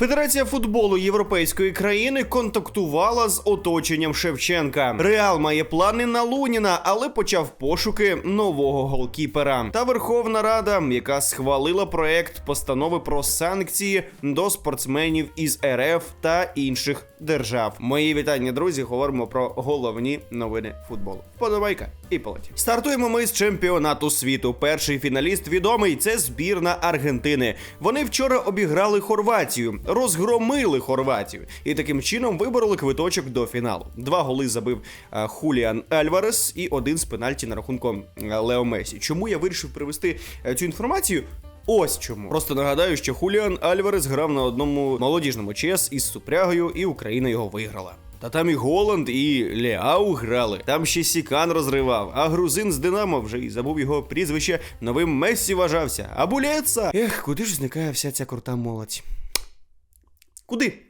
Федерація футболу європейської країни контактувала з оточенням Шевченка. Реал має плани на Луніна, але почав пошуки нового голкіпера. Та Верховна Рада, яка схвалила проект постанови про санкції до спортсменів із РФ та інших держав. Мої вітання, друзі. Говоримо про головні новини футболу. Подобайка і полетів. Стартуємо ми з чемпіонату світу. Перший фіналіст відомий це збірна Аргентини. Вони вчора обіграли Хорватію, розгромили Хорватію і таким чином вибороли квиточок до фіналу. Два голи забив е, Хуліан Альварес і один з пенальті на рахунку е, Лео Месі. Чому я вирішив привести е, цю інформацію? Ось чому. Просто нагадаю, що Хуліан Альварес грав на одному молодіжному ЧЕС із Супрягою, і Україна його виграла. Та там і Голанд, і Леау грали. Там ще Сікан розривав, а грузин з Динамо вже і забув його прізвище, новим Мессі вважався. А Ех, куди ж зникає вся ця крута молодь? Куди?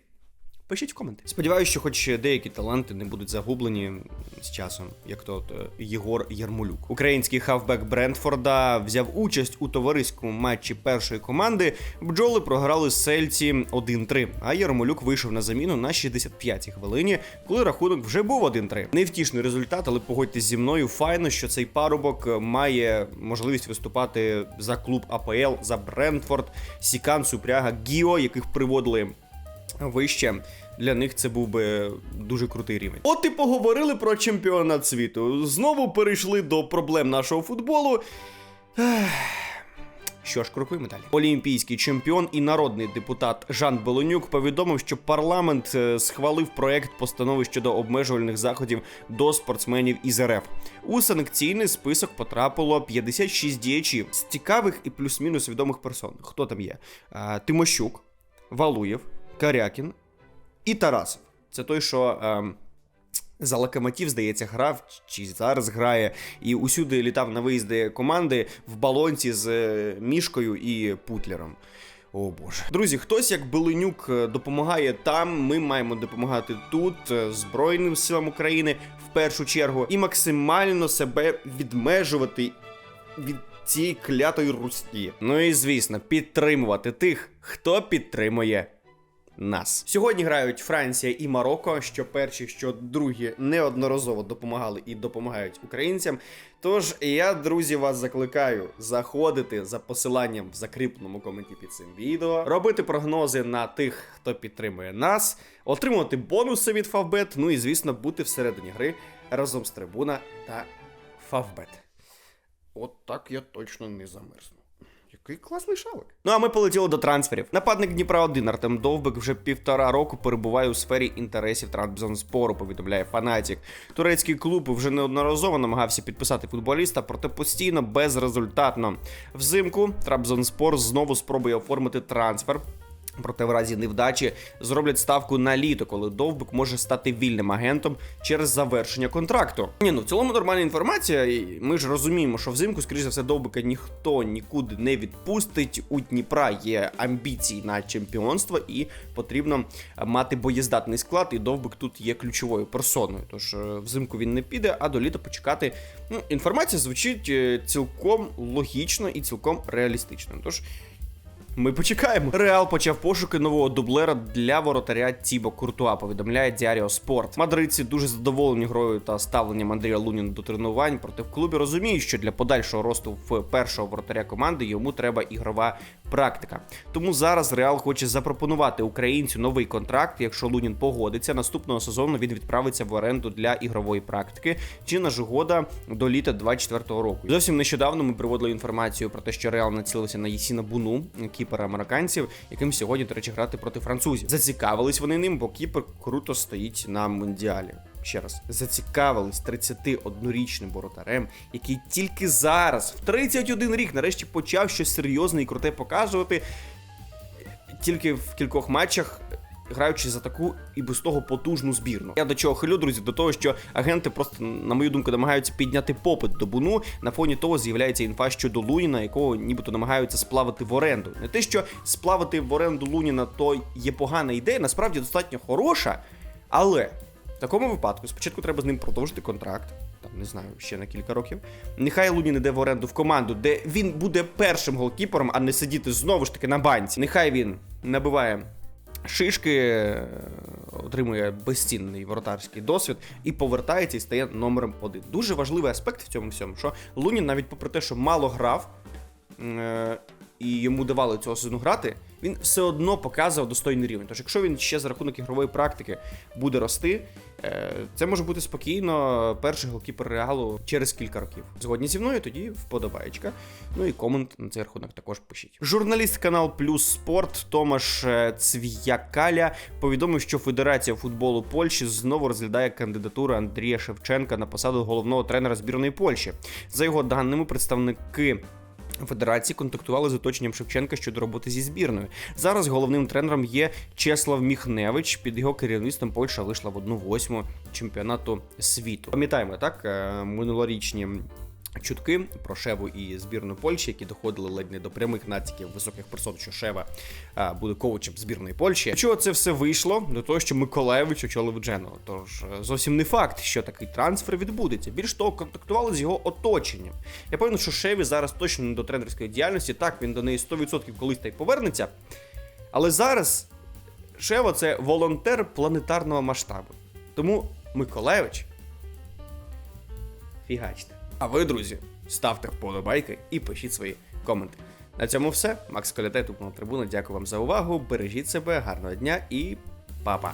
Пишіть в коменти. Сподіваюся, що хоч деякі таланти не будуть загублені з часом, як то от, е, Єгор Ярмолюк. Український хавбек Брентфорда взяв участь у товариському матчі першої команди. Бджоли програли Сельці 1-3, а Ярмолюк вийшов на заміну на 65-й хвилині, коли рахунок вже був 1-3. Невтішний результат, але погодьтесь зі мною, файно, що цей парубок має можливість виступати за клуб АПЛ, за Брентфорд, Сікан, Супряга, Гіо, яких приводили вище. Для них це був би дуже крутий рівень. От і поговорили про чемпіонат світу. Знову перейшли до проблем нашого футболу. Що ж, крокуємо далі. Олімпійський чемпіон і народний депутат Жан Белонюк повідомив, що парламент е, схвалив проект постанови щодо обмежувальних заходів до спортсменів із РФ. У санкційний список потрапило 56 діячів з цікавих і плюс-мінус відомих персон. Хто там є? Е, Тимощук, Валуєв, Карякін і Тарасов. Це той, що. ем, за локомотив, здається, грав чи зараз грає, і усюди літав на виїзди команди в балонці з е, мішкою і путлером. О боже. Друзі, хтось як Беленюк е, допомагає там. Ми маємо допомагати тут, е, Збройним силам України в першу чергу, і максимально себе відмежувати від цієї клятої Русі. Ну і звісно, підтримувати тих, хто підтримує нас. Сьогодні грають Франція і Марокко, що перші, що другі неодноразово допомагали і допомагають українцям. Тож я, друзі, вас закликаю заходити за посиланням в закріпленому коменті під цим відео, робити прогнози на тих, хто підтримує нас, отримувати бонуси від Favbet, ну і звісно, бути всередині гри разом з трибуна та Favbet. От так я точно не замерзну. Який класний шалик. Ну а ми полетіли до трансферів. Нападник Дніпра 1 Артем Довбик вже півтора року перебуває у сфері інтересів Трабзонспору, повідомляє Фанатік. Турецький клуб вже неодноразово намагався підписати футболіста, проте постійно безрезультатно. Взимку Трабзонспор знову спробує оформити трансфер. Проте в разі невдачі зроблять ставку на літо, коли довбик може стати вільним агентом через завершення контракту. Ні, ну в цілому нормальна інформація. і Ми ж розуміємо, що взимку, скоріш за все, довбика ніхто нікуди не відпустить. У Дніпра є амбіції на чемпіонство, і потрібно мати боєздатний склад. І довбик тут є ключовою персоною. Тож е, взимку він не піде, а до літа почекати. Ну, інформація звучить е, цілком логічно і цілком реалістично. Тож. Ми почекаємо. Реал почав пошуки нового дублера для воротаря Тібо Куртуа, повідомляє Діаріо Спорт. Мадридці дуже задоволені грою та ставленням Андрія Луніна до тренувань, проте в клубі розуміють, що для подальшого росту в першого воротаря команди йому треба ігрова практика. Тому зараз Реал хоче запропонувати українцю новий контракт. Якщо Лунін погодиться, наступного сезону він відправиться в оренду для ігрової практики чи на жогода до літа 24-го року. Зовсім нещодавно ми приводили інформацію про те, що Реал націлився на Єсіна Буну, кіпера американців, яким сьогодні, до речі, грати проти французів. Зацікавились вони ним, бо кіпер круто стоїть на мундіалі. Ще раз зацікавились 31-річним воротарем, який тільки зараз, в 31 рік, нарешті почав щось серйозне і круте показувати. Тільки в кількох матчах. Граючи за таку і без того потужну збірну. Я до чого хилю, друзі, до того, що агенти просто, на мою думку, намагаються підняти попит до буну. На фоні того з'являється інфа щодо Луніна, якого нібито намагаються сплавити в оренду. Не те, що сплавити в оренду Луніна, то є погана ідея, насправді достатньо хороша, але в такому випадку спочатку треба з ним продовжити контракт. Там не знаю, ще на кілька років. Нехай Лунін іде в оренду в команду, де він буде першим голкіпером, а не сидіти знову ж таки на банці. Нехай він набиває Шишки е, отримує безцінний воротарський досвід і повертається і стає номером один. Дуже важливий аспект в цьому всьому, що Лунін, навіть попри те, що мало грав, е, і йому давали цього сезону грати, він все одно показував достойний рівень. Тож, якщо він ще за рахунок ігрової практики буде рости, е, це може бути спокійно перший голкіпер реалу через кілька років. Згодні зі мною, тоді вподобаєчка. Ну і комент на цей рахунок також пишіть. Журналіст канал Плюс Спорт Томаш е, Цв'якаля повідомив, що Федерація футболу Польщі знову розглядає кандидатуру Андрія Шевченка на посаду головного тренера збірної Польщі. За його даними, представники. Федерації контактували з оточенням Шевченка щодо роботи зі збірною. Зараз головним тренером є Чеслав Міхневич. Під його керівництвом Польща вийшла в одну восьму чемпіонату світу. Пам'ятаємо так е, минулорічні. Чутки про Шеву і збірну Польщі, які доходили ледь не до прямих натяків високих персон, що Шева а, буде коучем збірної Польщі. Чого це все вийшло? До того, що Миколаєвич очолив Джену. Тож е, зовсім не факт, що такий трансфер відбудеться. Більш того, контактували з його оточенням. Я певний, що Шеві зараз точно не до тренерської діяльності. Так, він до неї 100% колись та й повернеться. Але зараз Шева це волонтер планетарного масштабу. Тому Миколаєвич фігачте. А ви, друзі, ставте вподобайки і пишіть свої коменти. На цьому все. Макс Колятей, тут на трибуна. Дякую вам за увагу. Бережіть себе, гарного дня і па-па.